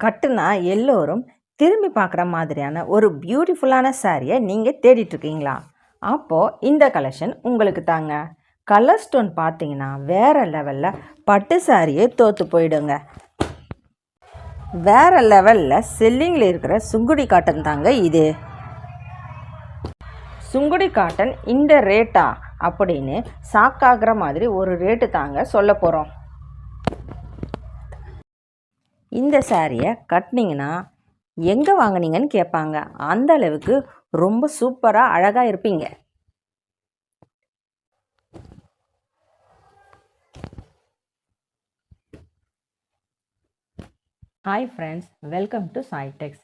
கட்டுனா எல்லோரும் திரும்பி பார்க்குற மாதிரியான ஒரு பியூட்டிஃபுல்லான சாரியை நீங்கள் தேடிட்டுருக்கீங்களா? அப்போது இந்த கலெக்ஷன் உங்களுக்கு தாங்க. கலர் ஸ்டோன் பார்த்தீங்கன்னா வேறு லெவலில் பட்டு சாரியே தோற்று போயிடுங்க. வேறு லெவலில் செல்லிங்கில் இருக்கிற சுங்குடி காட்டன் தாங்க இது. சுங்குடி காட்டன் இந்த ரேட்டா அப்படின்னு சாக்காகிற மாதிரி ஒரு ரேட்டு தாங்க சொல்ல போகிறோம் இந்த சாரியை கட்டினீங்கன்னா எங்கே வாங்குனீங்கன்னு கேட்பாங்க. அந்த அளவுக்கு ரொம்ப சூப்பராக அழகாக இருப்பீங்க. ஹாய் ஃப்ரெண்ட்ஸ் வெல்கம் டு சாய்டெக்ஸ்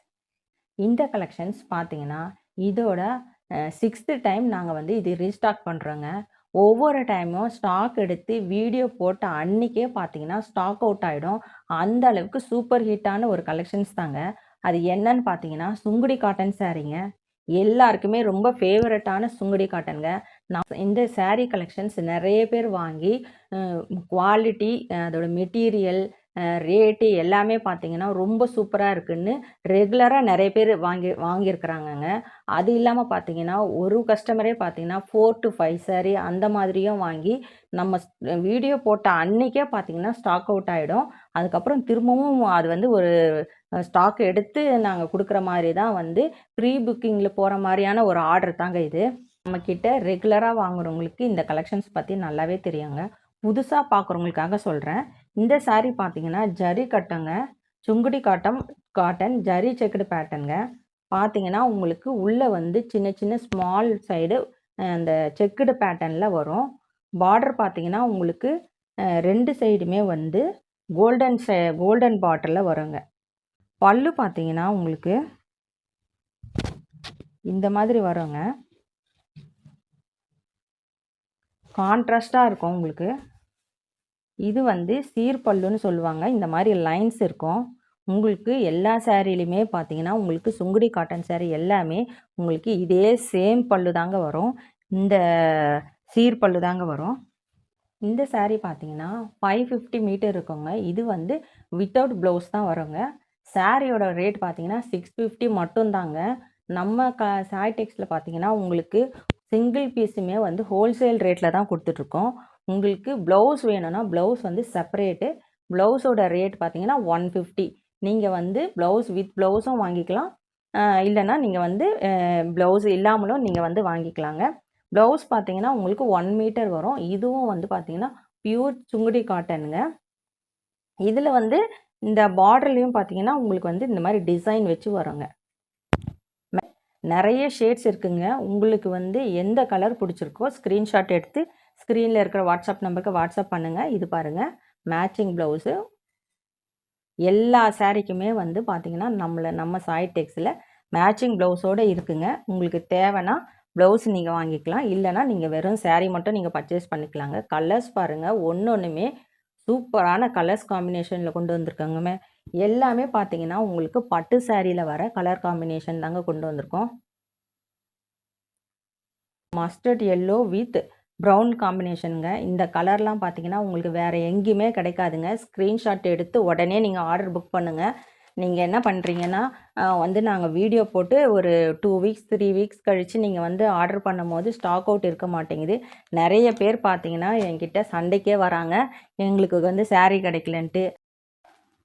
இந்த கலெக்ஷன்ஸ் பார்த்தீங்கன்னா இதோட சிக்ஸ்த்து டைம் நாங்கள் வந்து இது ரீஸ்டாக் பண்ணுறோங்க ஒவ்வொரு டைமும் ஸ்டாக் எடுத்து வீடியோ போட்ட அன்றைக்கே பார்த்தீங்கன்னா ஸ்டாக் அவுட் ஆகிடும் அந்த அளவுக்கு சூப்பர் ஹிட்டான ஒரு கலெக்ஷன்ஸ் தாங்க. அது என்னன்னு பார்த்தீங்கன்னா சுங்குடி காட்டன் சாரீங்க எல்லாருக்குமே ரொம்ப ஃபேவரட்டான சுங்குடி காட்டனுங்க நான் இந்த சாரீ கலெக்ஷன்ஸ் நிறைய பேர் வாங்கி குவாலிட்டி அதோட மெட்டீரியல் ரேட்டு எல்லாமே பார்த்தீங்கன்னா ரொம்ப சூப்பராக இருக்குன்னு ரெகுலராக நிறைய பேர் வாங்கி வாங்கியிருக்கிறாங்கங்க. அது இல்லாமல் பார்த்தீங்கன்னா ஒரு கஸ்டமரே பார்த்தீங்கன்னா ஃபோர் டு ஃபைவ் சாரி அந்த மாதிரியும் வாங்கி நம்ம வீடியோ போட்ட அன்னைக்கே பார்த்தீங்கன்னா ஸ்டாக் அவுட் ஆகிடும் அதுக்கப்புறம் திரும்பவும் அது வந்து ஒரு ஸ்டாக் எடுத்து நாங்கள் கொடுக்குற மாதிரி தான் வந்து ப்ரீ புக்கிங்கில் போகிற மாதிரியான ஒரு ஆர்டர் தாங்க இது. நம்மக்கிட்ட ரெகுலராக வாங்குறவங்களுக்கு இந்த கலெக்ஷன்ஸ் பற்றி நல்லாவே தெரியுங்க. புதுசாக பார்க்குறவங்களுக்காக சொல்கிறேன் இந்த சாரீ பார்த்தீங்கன்னா ஜரி கட்டங்க சுங்குடி காட்டம் காட்டன் ஜரி செக்குடு பேட்டர்னுங்க பார்த்தீங்கன்னா உங்களுக்கு உள்ளே வந்து சின்ன சின்ன ஸ்மால் சைடு அந்த செக்குடு பேட்டர்னில் வரும். பார்டர் பார்த்தீங்கன்னா உங்களுக்கு ரெண்டு சைடுமே வந்து கோல்டன் சே கோல்டன் பார்டரில் வருங்க. பல்லு பார்த்தீங்கன்னா உங்களுக்கு இந்த மாதிரி வருங்க. கான்ட்ராஸ்டாக இருக்கும் உங்களுக்கு. இது வந்து சீர்பல்லுன்னு சொல்லுவாங்க. இந்த மாதிரி லைன்ஸ் இருக்கும். உங்களுக்கு எல்லா சேரீலையுமே பார்த்தீங்கன்னா உங்களுக்கு சுங்குடி காட்டன் சேரீ எல்லாமே உங்களுக்கு இதே சேம் பல்லு தாங்க வரும். இந்த சீர்பல்லு தாங்க வரும். இந்த சாரீ பார்த்தீங்கன்னா ஃபைவ் ஃபிஃப்டி மீட்டர் இருக்குங்க. இது வந்து வித்தவுட் ப்ளவுஸ் தான் வருங்க. சாரியோட ரேட் பார்த்தீங்கன்னா சிக்ஸ் ஃபிஃப்டி மட்டும்தாங்க. நம்ம க சாய் டெக்ஸில் பார்த்தீங்கன்னா உங்களுக்கு சிங்கிள் பீஸுமே வந்து ஹோல்சேல் ரேட்டில் தான் கொடுத்துட்ருக்கோம் உங்களுக்கு ப்ளவுஸ் வேணும்னா ப்ளவுஸ் வந்து செப்பரேட்டு ப்ளவுஸோட ரேட் பார்த்தீங்கன்னா ஒன் ஃபிஃப்டி நீங்கள் வந்து ப்ளவுஸ் வித் ப்ளவுஸும் வாங்கிக்கலாம். இல்லைன்னா நீங்கள் வந்து ப்ளவுஸ் இல்லாமலும் நீங்கள் வந்து வாங்கிக்கலாங்க. ப்ளவுஸ் பார்த்தீங்கன்னா உங்களுக்கு ஒன் மீட்டர் வரும். இதுவும் வந்து பார்த்தீங்கன்னா பியூர் சுங்குடி காட்டனுங்க இதில் வந்து இந்த பார்டர்லேயும் பார்த்தீங்கன்னா உங்களுக்கு வந்து இந்த மாதிரி டிசைன் வச்சு வருங்க. நிறைய ஷேட்ஸ் இருக்குங்க. உங்களுக்கு வந்து எந்த கலர் பிடிச்சிருக்கோ ஸ்க்ரீன்ஷாட் எடுத்து ஸ்க்ரீனில் இருக்கிற வாட்ஸ்அப் நம்பருக்கு வாட்ஸ்அப் பண்ணுங்கள் இது பாருங்கள் மேட்சிங் ப்ளவுஸு எல்லா சாரீக்குமே வந்து பார்த்திங்கன்னா நம்மளை நம்ம சாய் டெக்ஸில் மேட்சிங் ப்ளவுஸோடு இருக்குங்க. உங்களுக்கு தேவைன்னா ப்ளவுஸ் நீங்கள் வாங்கிக்கலாம். இல்லைன்னா நீங்கள் வெறும் saree மட்டும் நீங்கள் பர்ச்சேஸ் பண்ணிக்கலாங்க. கலர்ஸ் பாருங்கள் ஒன்று ஒன்றுமே சூப்பரான கலர்ஸ் காம்பினேஷனில் கொண்டு வந்திருக்காங்கமே எல்லாமே பார்த்தீங்கன்னா உங்களுக்கு பட்டு சாரியில் வர கலர் காம்பினேஷன் தாங்க கொண்டு வந்திருக்கோம். மஸ்டர்ட் எல்லோ வித் ப்ரௌன் காம்பினேஷனுங்க இந்த கலர்லாம் பார்த்தீங்கன்னா உங்களுக்கு வேறு எங்கேயுமே கிடைக்காதுங்க. ஸ்க்ரீன்ஷாட் எடுத்து உடனே நீங்கள் ஆர்டர் புக் பண்ணுங்கள் நீங்கள் என்ன பண்ணுறீங்கன்னா வந்து நாங்கள் வீடியோ போட்டு ஒரு டூ வீக்ஸ் த்ரீ வீக்ஸ் கழித்து நீங்கள் வந்து ஆர்டர் பண்ணும்போது ஸ்டாக் அவுட் இருக்க மாட்டேங்குது. நிறைய பேர் பார்த்தீங்கன்னா என்கிட்ட சண்டைக்கே வராங்க. எங்களுக்கு வந்து சேரீ கிடைக்கலன்ட்டு.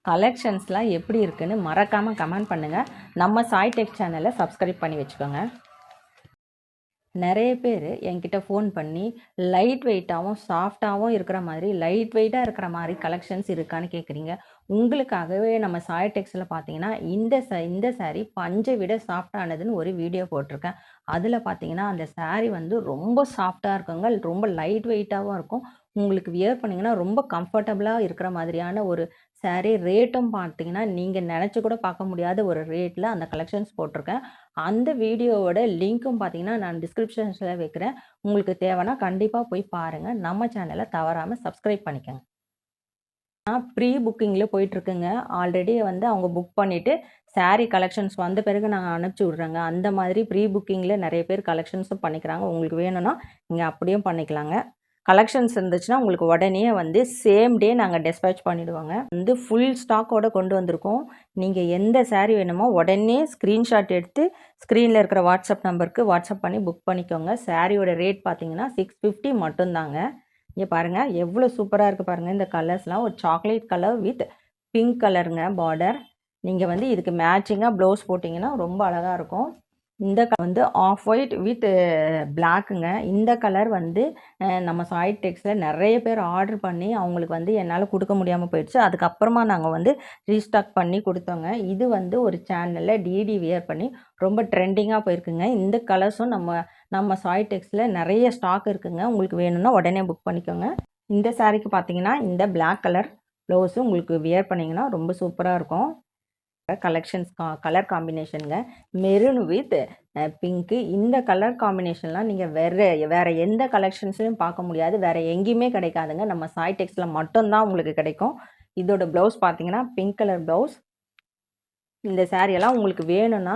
கலெக்ஷன்ஸ்லாம் எப்படி இருக்குன்னு மறக்காமல் கமெண்ட் பண்ணுங்கள் நம்ம சாய் டெக் சேனலை சப்ஸ்கிரைப் பண்ணி வச்சுக்கோங்க. நிறைய பேர் என்கிட்ட ஃபோன் பண்ணி லைட் வெயிட்டாகவும் சாஃப்டாகவும் இருக்கிற மாதிரி லைட் வெயிட்டாக இருக்கிற மாதிரி கலெக்ஷன்ஸ் இருக்கான்னு கேட்குறீங்க உங்களுக்காகவே நம்ம சாய்டெக்ஸில் பார்த்தீங்கன்னா இந்த ச இந்த சாரீ பஞ்சை விட சாஃப்டானதுன்னு ஒரு வீடியோ போட்டிருக்கேன். அதில் பார்த்தீங்கன்னா அந்த சாரீ வந்து ரொம்ப சாஃப்டாக இருக்குங்க ரொம்ப லைட் வெயிட்டாகவும் இருக்கும். உங்களுக்கு வியர் பண்ணிங்கன்னா ரொம்ப கம்ஃபர்டபுளாக இருக்கிற மாதிரியான ஒரு சாரீ ரேட்டும் பார்த்தீங்கன்னா நீங்கள் நினச்சி கூட பார்க்க முடியாத ஒரு ரேட்டில் அந்த கலெக்ஷன்ஸ் போட்டிருக்கேன். அந்த வீடியோவோட லிங்க்கும் பார்த்தீங்கன்னா நான் டிஸ்கிரிப்ஷன்ஸில் வைக்கிறேன். உங்களுக்கு தேவைன்னா கண்டிப்பாக போய் பாருங்கள் நம்ம சேனலை தவறாமல் சப்ஸ்கிரைப் பண்ணிக்கோங்க. ப்ரீ புக்கிங்கில் போயிட்டுருக்குங்க. ஆல்ரெடி வந்து அவங்க புக் பண்ணிவிட்டு சாரீ கலெக்ஷன்ஸ் வந்த பிறகு நாங்கள் அனுப்பிச்சி விட்றேங்க. அந்த மாதிரி ப்ரீ புக்கிங்கில் நிறைய பேர் கலெக்ஷன்ஸும் பண்ணிக்கிறாங்க. உங்களுக்கு வேணும்னா நீங்கள் அப்படியும் பண்ணிக்கலாங்க. கலெக்ஷன்ஸ் இருந்துச்சுன்னா உங்களுக்கு உடனே வந்து சேம் டே நாங்கள் டெஸ்பேச் பண்ணிவிடுவோங்க வந்து ஃபுல் ஸ்டாக்கோட கொண்டு வந்திருக்கோம். நீங்கள் எந்த சேரீ வேணுமோ உடனே ஸ்க்ரீன்ஷாட் எடுத்து ஸ்க்ரீனில் இருக்கிற வாட்ஸ்அப் நம்பருக்கு வாட்ஸ்அப் பண்ணி புக் பண்ணிக்கோங்க. சாரியோட ரேட் பார்த்தீங்கன்னா சிக்ஸ் ஃபிஃப்டி மட்டும்தாங்க. இங்கே பாருங்கள் எவ்வளோ சூப்பராக இருக்குது பாருங்கள் இந்த கலர்ஸ்லாம் ஒரு சாக்லேட் கலர் வித் பிங்க் கலருங்க பார்டர் நீங்கள் வந்து இதுக்கு மேட்சிங்காக ப்ளவுஸ் போட்டிங்கன்னா ரொம்ப அழகாக இருக்கும். இந்த கலர் வந்து ஆஃப் ஒயிட் வித் பிளாக்குங்க இந்த கலர் வந்து நம்ம சாயிட் டெக்ஸில் நிறைய பேர் ஆர்டர் பண்ணி அவங்களுக்கு வந்து என்னால் கொடுக்க முடியாமல் போயிடுச்சு. அதுக்கப்புறமா நாங்கள் வந்து ரீஸ்டாக் பண்ணி கொடுத்தோங்க. இது வந்து ஒரு சேனலில் டிடி வியர் பண்ணி ரொம்ப ட்ரெண்டிங்காக போயிருக்குங்க. இந்த கலர்ஸும் நம்ம நம்ம சாய் டெக்ஸில் நிறைய ஸ்டாக் இருக்குங்க. உங்களுக்கு வேணும்னா உடனே புக் பண்ணிக்கோங்க. இந்த சாரீக்கு பார்த்தீங்கன்னா இந்த பிளாக் கலர் ப்ளவுஸும் உங்களுக்கு வியர் பண்ணிங்கன்னா ரொம்ப சூப்பராக இருக்கும். கலெக்ஷன்ஸ் கா கலர் காம்பினேஷனுங்க மெரூன் வித் பிங்க்கு இந்த கலர் காம்பினேஷன்லாம் நீங்கள் வேறு வேறு எந்த கலெக்ஷன்ஸ்லையும் பார்க்க முடியாது. வேறு எங்கேயுமே கிடைக்காதுங்க. நம்ம சாய் டெக்ஸில் மட்டும்தான் உங்களுக்கு கிடைக்கும். இதோட ப்ளவுஸ் பார்த்தீங்கன்னா பிங்க் கலர் ப்ளவுஸ் இந்த சாரியெல்லாம் எல்லாம் உங்களுக்கு வேணும்னா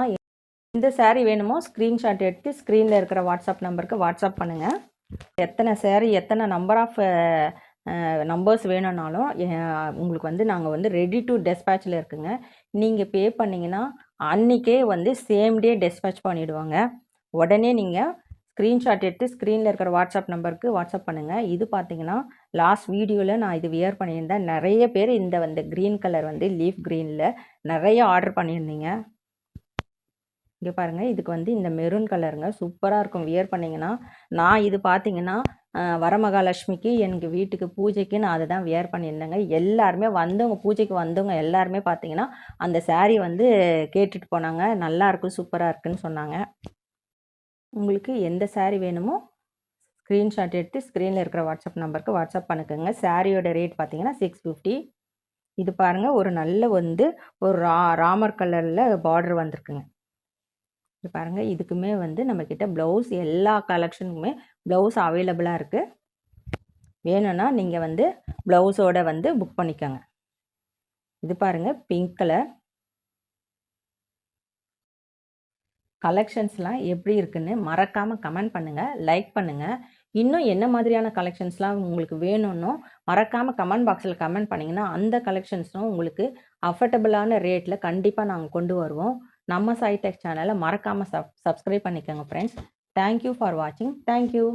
இந்த சாரீ வேணுமோ ஸ்க்ரீன்ஷாட் எடுத்து ஸ்க்ரீனில் இருக்கிற வாட்ஸ்அப் நம்பருக்கு வாட்ஸ்அப் பண்ணுங்கள் எத்தனை சேரீ எத்தனை நம்பர் ஆஃப் நம்பர்ஸ் வேணும்னாலும் உங்களுக்கு வந்து நாங்கள் வந்து ரெடி டு டெஸ்பேச்சில் இருக்குங்க. நீங்கள் பே பண்ணிங்கன்னா அன்றைக்கே வந்து சேம் டே டெஸ்பேச் பண்ணிவிடுவாங்க உடனே நீங்கள் ஸ்க்ரீன்ஷாட் எடுத்து ஸ்க்ரீனில் இருக்கிற வாட்ஸ்அப் நம்பருக்கு வாட்ஸ்அப் பண்ணுங்கள் இது பார்த்தீங்கன்னா லாஸ்ட் வீடியோவில் நான் இது வியர் பண்ணியிருந்தேன். நிறைய பேர் இந்த வந்து க்ரீன் கலர் வந்து லீஃப் க்ரீனில் நிறைய ஆர்டர் பண்ணியிருந்தீங்க. இங்கே பாருங்கள் இதுக்கு வந்து இந்த மெரூன் கலருங்க சூப்பராக இருக்கும். வியர் பண்ணிங்கன்னா நான் இது பார்த்தீங்கன்னா வரமகாலட்சுமிக்கு எனக்கு வீட்டுக்கு பூஜைக்கு நான் அதை தான் வியர் பண்ணியிருந்தேங்க. எல்லாருமே வந்தவங்க பூஜைக்கு வந்தவங்க எல்லாருமே பார்த்தீங்கன்னா அந்த சாரீ வந்து கேட்டுட்டு போனாங்க. நல்லா இருக்கும் சூப்பராக இருக்குன்னு சொன்னாங்க. உங்களுக்கு எந்த சாரீ வேணுமோ ஸ்க்ரீன்ஷாட் எடுத்து ஸ்க்ரீனில் இருக்கிற வாட்ஸ்அப் நம்பருக்கு வாட்ஸ்அப் பண்ணிக்கோங்க. சாரியோட ரேட் பார்த்தீங்கன்னா சிக்ஸ் ஃபிஃப்டி இது பாருங்கள் ஒரு நல்ல வந்து ஒரு ரா ராமர் கலரில் பார்டர் வந்திருக்குங்க. இது பாருங்கள் இதுக்குமே வந்து நம்மக்கிட்ட ப்ளவுஸ் எல்லா கலெக்ஷனுக்குமே ப்ளவுஸ் அவைலபிளாக இருக்குது வேணும்னா நீங்கள் வந்து ப்ளவுஸோட வந்து புக் பண்ணிக்கோங்க. இது பாருங்கள் பிங்க் கலர் கலெக்ஷன்ஸ்லாம் எப்படி இருக்குன்னு மறக்காமல் கமெண்ட் பண்ணுங்கள் லைக் பண்ணுங்கள் இன்னும் என்ன மாதிரியான கலெக்ஷன்ஸ்லாம் உங்களுக்கு வேணும்னோ மறக்காமல் கமெண்ட் பாக்ஸில் கமெண்ட் பண்ணிங்கன்னா அந்த கலெக்ஷன்ஸும் உங்களுக்கு அஃபர்டபுளான ரேட்டில் கண்டிப்பாக நாங்கள் கொண்டு வருவோம். நம்ம சைடெக் சேனலை மறக்காமல் சப் சப்ஸ்கிரைப் பண்ணிக்கோங்க ஃப்ரெண்ட்ஸ் தேங்க்யூ ஃபார் வாட்சிங் தேங்க்யூ